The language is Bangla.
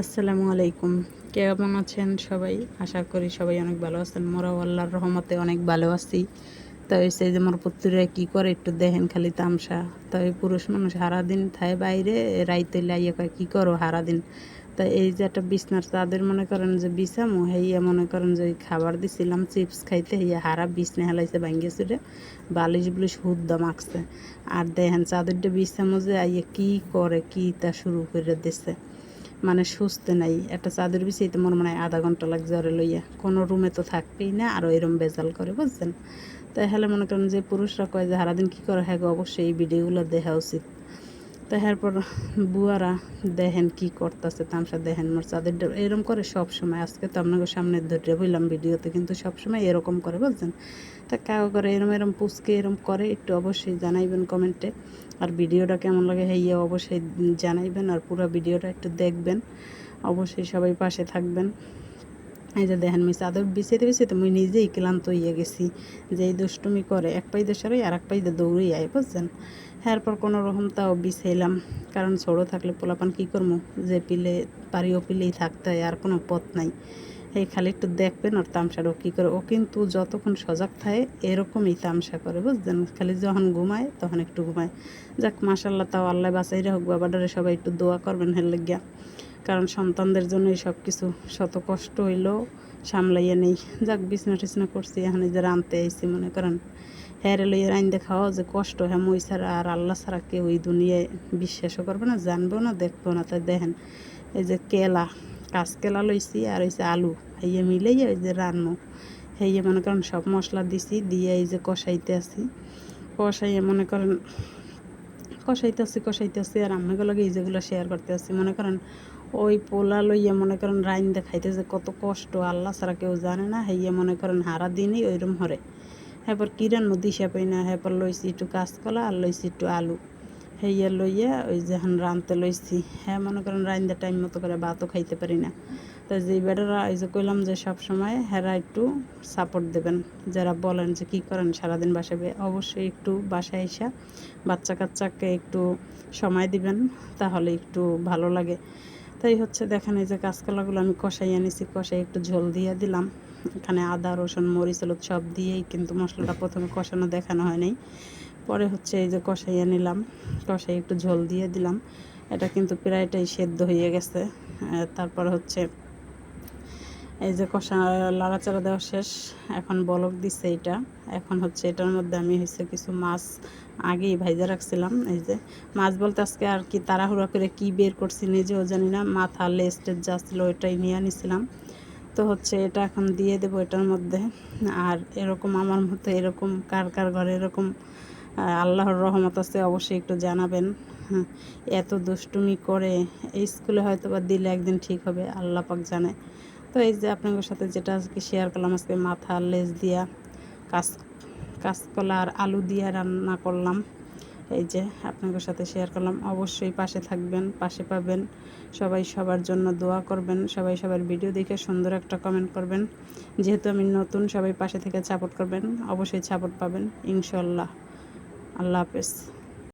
আসসালামু আলাইকুম। কেমন আছেন সবাই? আশা করি সবাই অনেক ভালো আছেন। মোরাও আল্লাহর রহমতে অনেক ভালো আছি। তো সেই যে মোর পুত্ররা কী করে একটু দেখেন খালি তামসা। তো এই পুরুষ মানুষ সারাদিন থায় বাইরে, রাইতে লাইয়া কয়, কী করো সারাদিন? তা এই যে একটা বিছনার চাঁদের মনে করেন যে বিছামো, হেইয়া মনে করেন যে ওই খাবার দিছিলাম, চিপস খাইতে হেইয়া হারা বিছনে হেলাইছে ভাঙ্গে চুরে বালিশ বুলিশ হুদ্দা মাখছে। আর দেখেন চাদরটা বিছামো যে আইয়া কী করে, কী তা শুরু করে দিছে। মানে সুস্থ নাই। একটা চাদর বিছাইতে মনে হয় আধা ঘণ্টা লাগছে ওরে লইয়া। কোনো রুমে তো থাকবেই না, আর এরম বেজাল করে, বুঝছেন? তাই হলে মনে করেন যে পুরুষরা কয় যে সারাদিন কী করে? হ্যাঁ অবশ্যই এই ভিডিওগুলো দেখা উচিত। তো এরপর বুয়ারা দেখেন কি করতেছে তামসা দেখেন মোর চাঁদের এরকম করে সব সময় আজকে তো আপনাকে সামনে ধরে বললাম ভিডিওতে, কিন্তু সব সময় এরকম করে বলছেন তা কাউ করে এরম এরম পুচকে এরম করে, একটু অবশ্যই জানাইবেন কমেন্টে। আর ভিডিওটা কেমন লাগে হেইয়া অবশ্যই জানাইবেন। আর পুরো ভিডিওটা একটু দেখবেন। অবশ্যই সবাই পাশে থাকবেন। এই যে দেখেন আমি চাদর বিছাইতে বিছাইতে মুই নিজেই ক্লান্ত হইয়া গেছি। যে এই দুষ্টুমি করে, এক পাইতে সরাই আর এক পাইতে দৌড়েই আয়, বুঝছেন? এরপর কোনো রকম তাও বিছাইলাম। কারণ ছোটো থাকলে পোলাপান কী করব যে পিলে পারিও পিলেই থাকতে হয়, আর কোনো পথ নাই। এই খালি একটু দেখবেন আর তামসারও কী করে। ও কিন্তু যতক্ষণ সজাগ থাকে, এরকমই তামসা করে বুঝছেন খালি যখন ঘুমায়, তখন একটু ঘুমায়। যাক মাসাল্লাহ তাও আল্লাহ বাসাইরা হোক, বাবাডারে সবাই একটু দোয়া করবেন হের লেগিয়া। কারণ সন্তানদের জন্যই সব কিছু শত কষ্ট হইলেও সামলাইয়া নেই। যাক, বিছনা টিছনা করছি, এখন যে রানতে আইছি, মনে করেন হ্যাঁ লইয়া রাইন দেখাও যে কষ্ট হ্যাঁ মই ছাড়া আর আল্লাহ ছাড়া কেউ ওই দুনিয়ায় বিশ্বাসও করবে না, জানবেও না দেখব না। তাই দেখেন, এই যে কেলা কাঁচকেলা লইছি আর হয়েছে আলু হেয়ে মিলেই ওই যে রান্নো হেয়ে মনে করেন, সব মশলা দিছি, দিয়ে এই যে কষাইতে আছি। কষাইয়ে মনে করেন, কষাইতে আছি কষাইতে আছি, আর আম্মাগুলোকে এই যেগুলো শেয়ার করতে আসি মনে করেন ওই পোলা লইয়া মনে করেন রাইন দেখাইতে যে কত কষ্ট, আল্লাহ ছাড়া কেউ জানে না হেয়ে মনে করেন হারা দিনই ওইরকম হরে। হ্যাঁ কি রান্নো দিশা পাই না হ্যাঁ লইছি একটু কাঁচকলা আর লইছি একটু আলু। হেইয়া লইয়া ওই যেখান রানতে লইছি। হ্যাঁ মনে করেন রাইন্দা টাইম মতো করে ভাতও খাইতে পারি না। তো যে বেটারা, এই যে কইলাম যে সব সময় হেরা একটু সাপোর্ট দেবেন। যারা বলেন যে কি করেন সারাদিন বাসাবে অবশ্যই একটু বাসায় এসা বাচ্চা কাচ্চাকে একটু সময় দিবেন, তাহলে একটু ভালো লাগে। তাই হচ্ছে, দেখেন এই যে কাঁচকলাগুলো আমি কষাই আনিছি কষাই একটু ঝোল দিয়ে দিলাম। এখানে আদা, রসুন, মরিচ, হলুদ সব দিয়েই কিন্তু মশলাটা প্রথমে কষানো, দেখানো হয়নি পরে হচ্ছে এই যে কষাই নিলাম কষাই একটু ঝোল দিয়ে দিলাম। এটা কিন্তু প্রায়টাই সেদ্ধ হয়ে গেছে। তারপর হচ্ছে এই যে কষা লাড়াচাড়া দেওয়া শেষ, এখন বলক দিচ্ছে এটা। এখন হচ্ছে এটার মধ্যে আমি হচ্ছে কিছু মাছ আগেই ভাইজা রাখছিলাম, এই যে। মাছ বলতে আজকে আর কি তাড়াহুড়া করে কি বের করছি নিজেও জানি না, মাথা লেস্টের যা ছিল ওইটাই নিয়ে নিছিলাম তো হচ্ছে এটা এখন দিয়ে দেবো এটার মধ্যে। আর এরকম আমার মতো এরকম কার কার ঘরে এরকম আল্লাহর রহমত আছে অবশ্যই একটু জানাবেন। এত দুষ্টুমি করে এই স্কুলে হয়তো বা দিলে একদিন ঠিক হবে, আল্লাহ পাক জানে। তো এই যে আপনাদের সাথে যেটা আজকে শেয়ার করলাম, আজকে মাথা, লেজ দিয়া কাঁচ কাঁচকলা আর আলু দিয়ে রান্না করলাম। এই যে আপনাদের সাথে শেয়ার করলাম, অবশ্যই পাশে থাকবেন, পাশে পাবেন। সবাই সবার জন্য দোয়া করবেন, সবাই সবার ভিডিও দেখে সুন্দর একটা কমেন্ট করবেন। যেহেতু আমি নতুন, সবাই পাশে থেকে সাপোর্ট করবেন, অবশ্যই সাপোর্ট পাবেন ইনশাল্লাহ আল্লাহ হাফেজ।